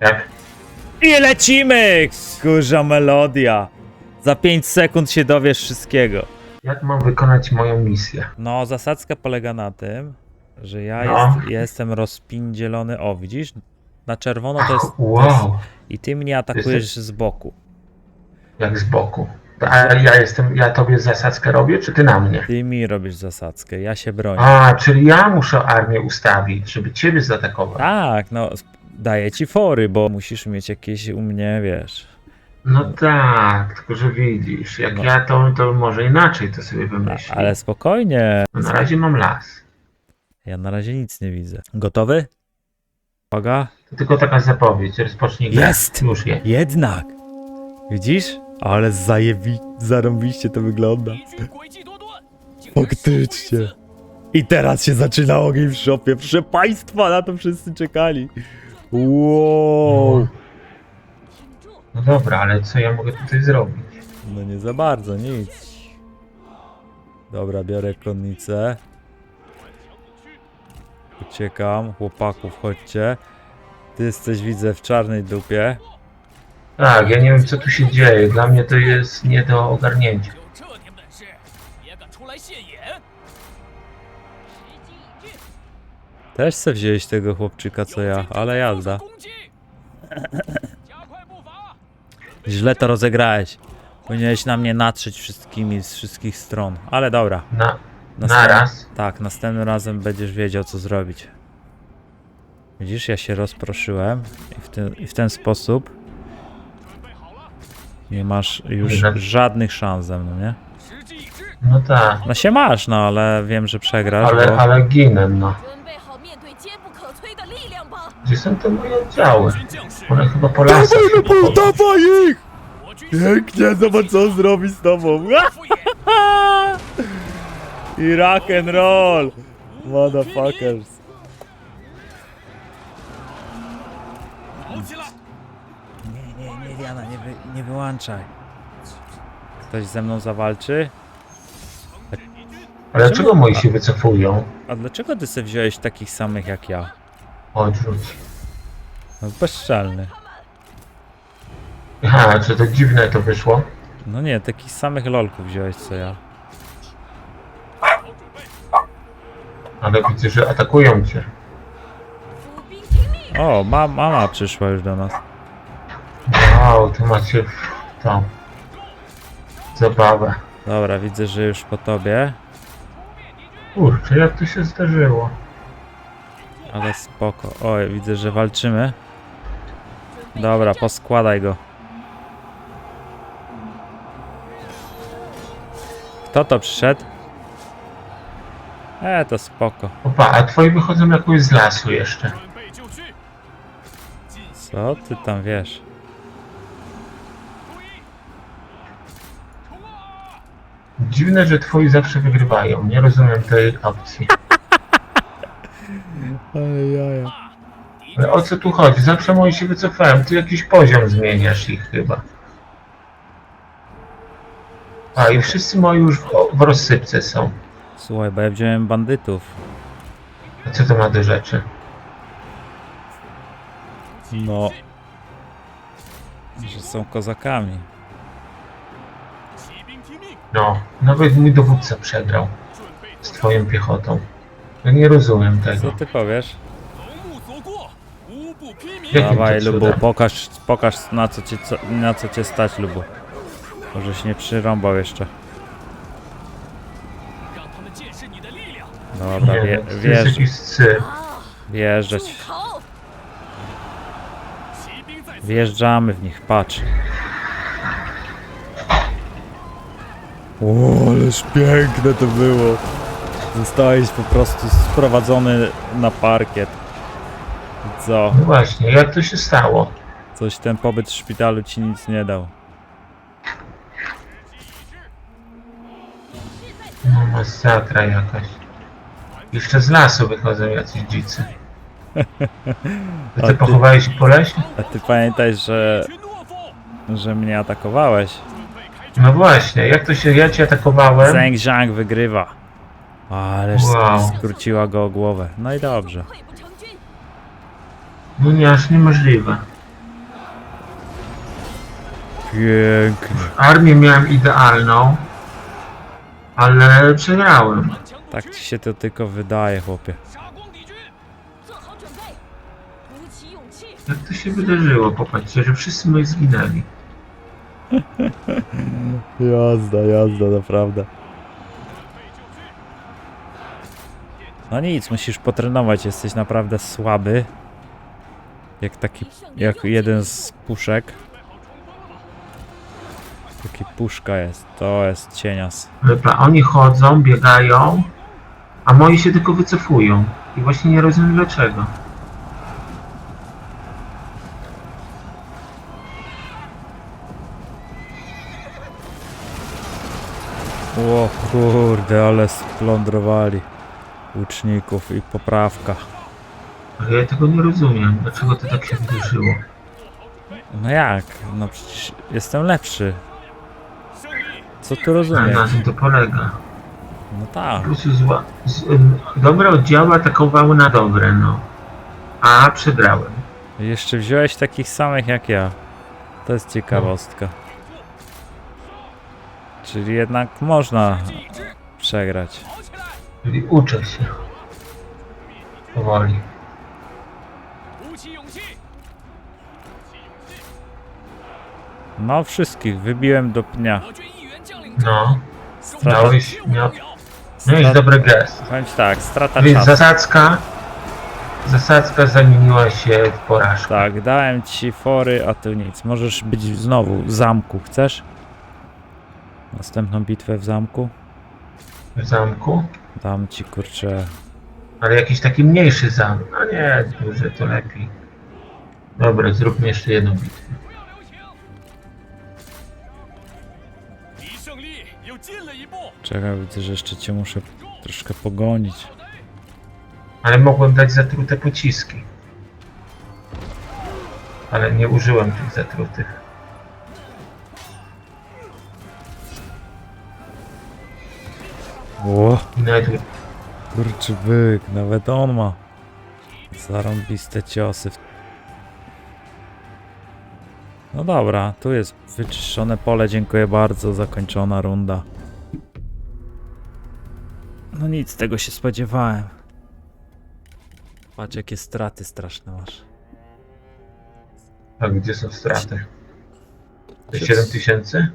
Jak? I lecimy! Kurza melodia. Za 5 sekund się dowiesz wszystkiego. Jak mam wykonać moją misję? No, zasadzka polega na tym, że ja No. jest, jestem rozpindzielony. O, widzisz? Na czerwono to jest. To jest Wow, I ty mnie atakujesz z boku. jak z boku. A ja jestem, ja tobie zasadzkę robię, czy ty na mnie? Ty mi robisz zasadzkę, ja się bronię. A, czyli ja muszę armię ustawić, żeby ciebie zaatakować. Tak, no, sp- daje ci fory, bo musisz mieć jakieś u mnie, wiesz. No tak, tylko że widzisz, jak No. ja to, to może inaczej to sobie no, A, wymyślę. ale spokojnie. No na razie mam las. Ja na razie nic nie widzę. Gotowy? Uwaga. To tylko taka zapowiedź, rozpocznij grę. Jest! Już jest. Jednak! Widzisz? Ale zajebi... zarąbiście to wygląda. Faktycznie. I teraz się zaczyna ogień w szopie. Proszę państwa, na to wszyscy czekali. Wow. No dobra, ale co ja mogę tutaj zrobić? No nie za bardzo, nic. Dobra, biorę konnicę. Uciekam. Chłopaków, chodźcie. Ty jesteś, widzę, w czarnej dupie. Tak, ja nie wiem co tu się dzieje. Dla mnie to jest nie do ogarnięcia. Też se wziąłeś tego chłopczyka co ja, ale jazda. Źle to rozegrałeś. Powinieneś na mnie natrzeć wszystkimi z wszystkich stron, ale dobra. Na, na raz? Tak, następnym razem będziesz wiedział co zrobić. Widzisz, ja się rozproszyłem i w ten, i w ten sposób nie masz już żadnych szans ze mną, nie? No tak, No się masz, no ale wiem, że przegrasz, ale, bo ale ginę, no. Gdzie są te moje oddziały? One chyba po lasach. Dawaj, no bo, dawaj ich! Pięknie, zobacz co zrobi z tobą. I rock and roll. Motherfuckers. Nie, nie, nie, Diana, nie, wy, nie wyłączaj. Ktoś ze mną zawalczy? Ale dlaczego moi się wycofują? A dlaczego ty se wziąłeś takich samych jak ja? Odrzuć. No, bezczelny. Ha, czy to dziwne to wyszło. No nie, takich samych lolków wziąłeś co ja. Ale widzę, że atakują cię. O, ma mama przyszła już do nas. Wow, to macie tam zabawę. Dobra, widzę, że już po tobie. Kurczę, jak to się zdarzyło? Ale spoko. Oj, widzę, że walczymy. Dobra, poskładaj go. Kto to przyszedł? E, to spoko. Opa, a twoi wychodzą jakoś z lasu jeszcze. Co ty tam wiesz? Dziwne, że twoi zawsze wygrywają. Nie rozumiem tej opcji. Ale o co tu chodzi? Zawsze moi się wycofałem. Ty jakiś poziom zmieniasz ich chyba. A i wszyscy moi już w, w rozsypce są. Słuchaj, bo ja wziąłem bandytów. A co to ma do rzeczy? No. Że są kozakami. No, nawet mój dowódca przegrał z twoją piechotą. Ja nie rozumiem Co ty powiesz? Dawaj, Lubu, pokaż, pokaż na, co cię, co, na co cię stać, Lubu. Może się nie przyrąbał jeszcze. Dobra, wie, wiem, wjeżdżać. Wjeżdżamy w nich, patrz. O, ależ piękne to było. Zostałeś po prostu sprowadzony na parkiet. Co? No właśnie, jak to się stało? Coś ten pobyt w szpitalu ci nic nie dał. No masakra jakaś. Jeszcze z lasu wychodzą jacyś dzicy. A Ty, ty ty- pochowałeś po lesie? A ty pamiętaj, że, że mnie atakowałeś. No właśnie, jak to się, ja cię atakowałem? Zeng Zhang wygrywa. Ależ Wow. skróciła go o głowę. No i dobrze. 溃不成军， No nie, aż niemożliwe. Pięknie. Armię miałem idealną, ale przegrałem. 顽强不 Tak 屈 ci się to tylko wydaje, chłopie. 杀光敌军。 做好准备，鼓起勇气， Jak to się wydarzyło? Popatrzcie, że wszyscy moi zginęli. Jazda, jazda, naprawdę. No nic, musisz potrenować, jesteś naprawdę słaby. Jak taki, jak jeden z puszek. Taki puszka jest, to jest cienias. Dobra, oni chodzą, biegają, a moi się tylko wycofują. I właśnie nie rozumiem dlaczego. O kurde, ale splądrowali łuczników i poprawka. Ale ja tego nie rozumiem. Dlaczego to tak się wydarzyło? No jak? No przecież jestem lepszy. Co tu rozumiesz? Na czym to polega? No tak. Po prostu zła... Z, dobre oddziały atakowały na dobre, no. A przegrałem. Jeszcze wziąłeś takich samych jak ja. To jest ciekawostka. Czyli jednak można przegrać. Czyli uczę się. Powoli. No, wszystkich wybiłem do pnia. No. Strata... Dałeś, mia... Miałeś no Strat... dobry gest. Bądź tak, strata Więc czasu. zasadzka, zasadzka zamieniła się w porażkę. Tak, dałem ci fory, a ty nic. Możesz być znowu w zamku, chcesz? Następną bitwę w zamku? zamku. Dam ci kurczę. Ale jakiś taki mniejszy zamek. No nie, duży to lepiej. Dobra, zróbmy jeszcze jedną bitwę. Czekaj, widzę, że jeszcze cię muszę troszkę pogonić. Ale mogłem dać zatrute pociski. Ale nie użyłem tych zatrutych. Ło, I nawet kurczy byk, nawet on ma zarąbiste ciosy. No dobra, tu jest wyczyszczone pole, dziękuję bardzo, zakończona runda. No nic, tego się spodziewałem. Patrz jakie straty straszne masz. A gdzie są straty? Te 7 tysięcy?